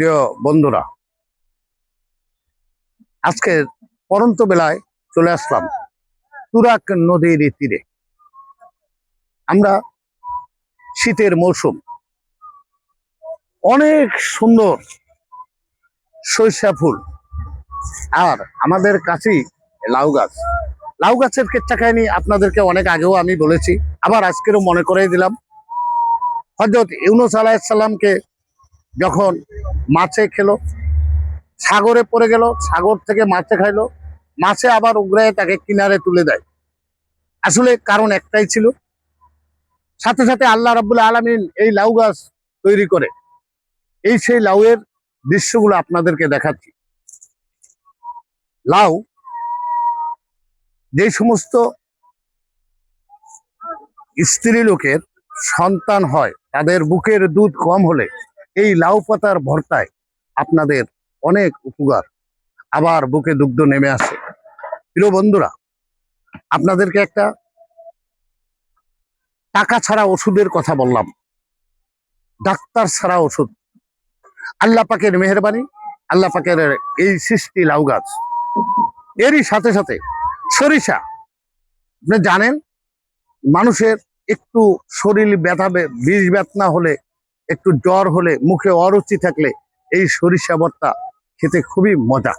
প্রিয় বন্ধুরা, আজকে পরন্ত বেলায় চলে আসলাম তুরাক নদীর তীরে। আমরা শীতের মৌসুম। অনেক সুন্দর সরিষা ফুল আর আমাদের কাছেই লাউ গাছ। লাউ গাছের কেচ্চা কাহিনী আপনাদেরকে অনেক আগেও আমি বলেছি। আবার আজকেরও মনে করে দিলাম। হজরত ইউনুস আলাহিসাল্লামকে যখন মাছে খেলো, সাগরে পড়ে গেল, সাগর থেকে মাছে খাইলো, মাছে আবার উগড়ায় তাকে কিনারে তুলে দেয়। আসলে কারণ একটাই ছিল, সাথে সাথে আল্লাহ রাবুল আলমিন এই লাউ গাছ তৈরি করে। এই সেই লাউয়ের দৃশ্যগুলো আপনাদেরকে দেখাচ্ছি। লাউ যে সমস্ত স্ত্রী লোকের সন্তান হয়, তাদের বুকের দুধ কম হলে এই লাউ পাতার ভর্তায় আপনাদের অনেক উপকার। আবার বুকে দুগ্ধ নেমে আসে। প্রিয় বন্ধুরা, আপনাদেরকে একটা টাকা ছাড়া ওষুধের কথা বললাম। ডাক্তার ছাড়া ওষুধ। আল্লাহ পাকের মেহরবানি, আল্লাহ পাকের এই সৃষ্টি লাউ গাছ। এরই সাথে সাথে সরিষা। আপনি জানেন, মানুষের একটু শরীর ব্যথা বিষ বেতনা হলে একটু জ্বর হলে মুখে অরুচি থাকলে এই সরিষা ভর্তা খেতে খুবই মজা।